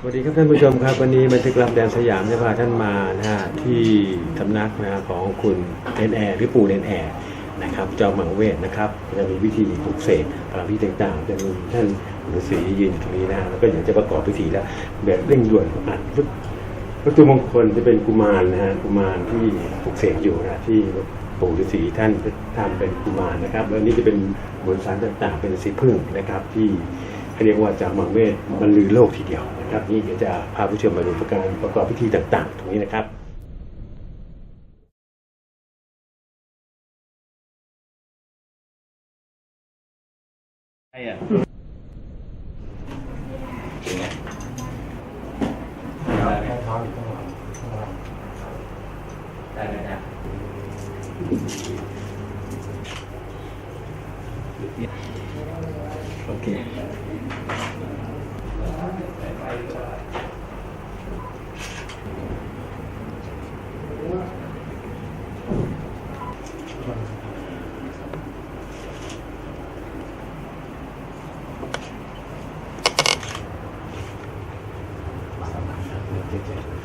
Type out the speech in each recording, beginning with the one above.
สวัสดีครับท่านผู้ชมครับ วันนี้บันทึกรับแดนสยามจะพาท่านมานะฮะที่สำนักนะของคุณเนนแอร์หรือปู่เนนแอร์นะครับเจ้าหมังเวทนะครับจะมีวิธีปลุกเสกพลังพิธีต่างๆจะมีท่านฤาษียืนอยู่ตรงนี้นะแล้วก็อยากจะประกอบพิธีแล้วแบบเร่งด่วนอัดวัตวัตถุมงคลจะเป็นกุมารนะฮะกุมารที่ปลุกเสกอยู่นะที่ปู่ฤาษีท่านทำเป็นกุมารนะครับ แล้วนี่จะเป็นบนสารต่างๆ เป็นสีพึ่งนะครับ ที่เรียกว่าจากมังเวทบรรลือโลกทีเดียว ครับนี่เดี๋ยวจะพาผู้ชมมาดูประการประกอบพิธีต่างๆ ตรงนี้นะครับใช่อะได้ได้ได้โอเคปาสิกปัลลังเกสีเสปทวิปกขเวอเส เก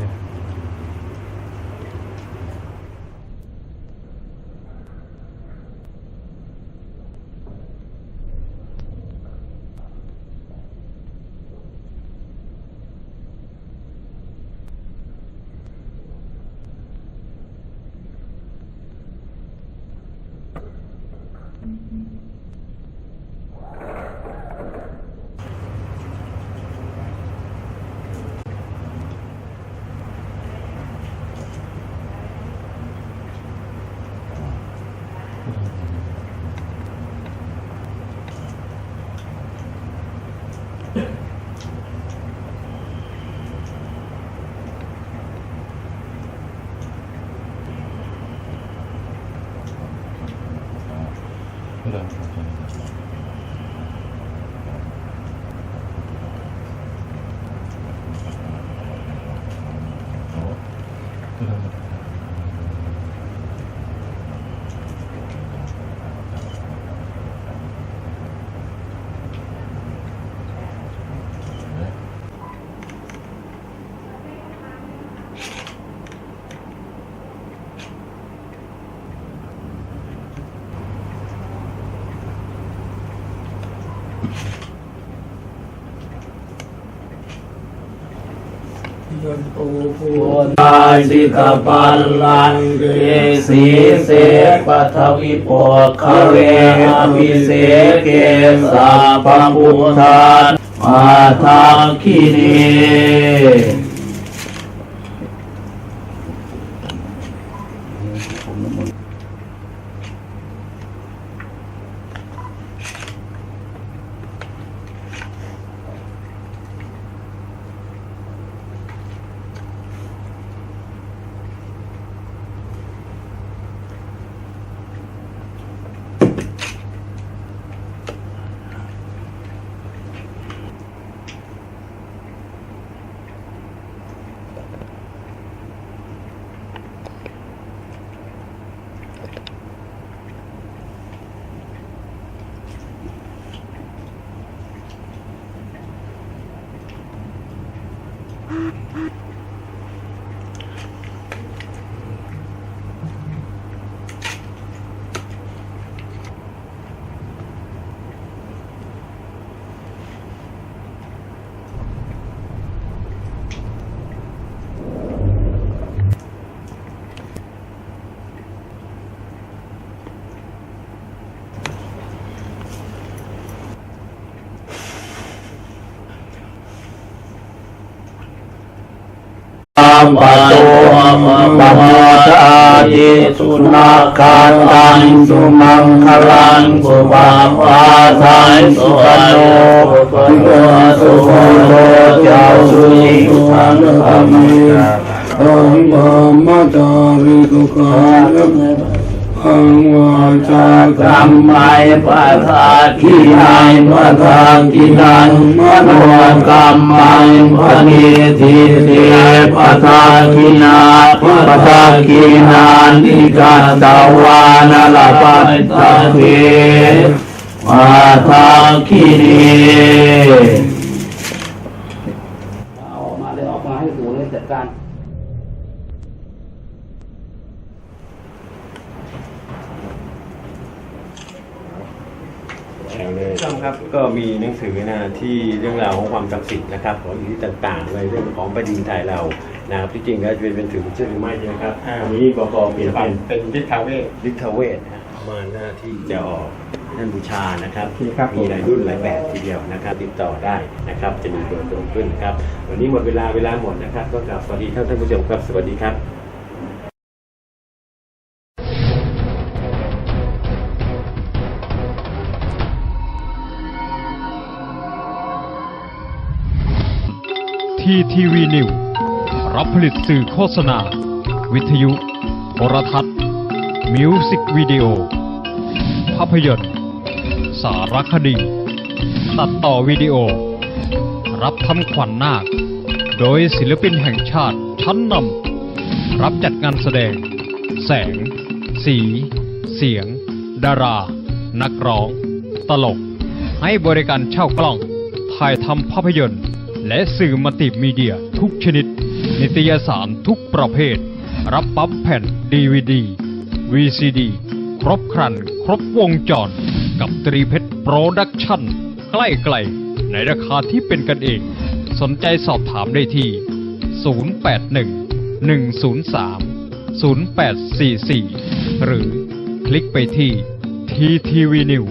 สาปพุทธานมา ปะโตปะโมทายิสุนาคาตังสุมังคลังสุภาพาทันสุขโนปุโยสุโหโลเจ้าสุยิทังธรรมิอังบามะตาริสุขัง อังวาจากรรมไมปะทาคีนายปะทาคีนังมโนกรรมังปะนิทิเตปะทาคีนาปะทาคีนานิกาตาวานลปะทาเวปะทาคีเนเอาออกมาเลยออกมาให้ดูเลยจัดการ แข็งเลยท่านครับก็มีหนังสือนะที่เรื่องราวของความศักดิ์สิทธิ์นะครับของอิทธิต่างๆในเรื่องของแผ่นดินไทยเรานะครับที่จริงแล้วจะเป็นถือเชื่อหรือไม่นะครับอ่าวันนี้บกเปลี่ยนเป็นเป็นทิศทางเวทลิทเวทนะมาหน้าที่จะออกท่านบูชานะครับโอเคครับมีหลายรุ่นหลายแบบทีเดียวนะครับติดต่อได้นะครับจะมีเบอร์ตรงขึ้นครับวันนี้หมดเวลาเวลาหมดนะครับก็กลับสวัสดีท่านท่านผู้ชมครับสวัสดีครับ ทีทีวีนิวรับผลิตสื่อโฆษณา วิทยุ โทรทัศน์ มิวสิกวิดีโอ ภาพยนตร์ สารคดี ตัดต่อวิดีโอ รับทำขวัญนาค โดยศิลปินแห่งชาติชั้นนำ รับจัดงานแสดง แสง สี เสียง ดารา นักร้อง ตลก ให้บริการเช่ากล้อง ถ่ายทำภาพยนตร์ และสื่อมัลติมีเดียทุกชนิด นิตยสารทุกประเภท รับปั๊มแผ่นดีวดี VCD ครบครัน ครบวงจร กับตรีเพชรโปรดักชั่นใกล้ๆในราคาที่เป็นกันเอง สนใจสอบถามได้ที่ 081 103 0844 หรือคลิกไปที่ ttvnew.in.th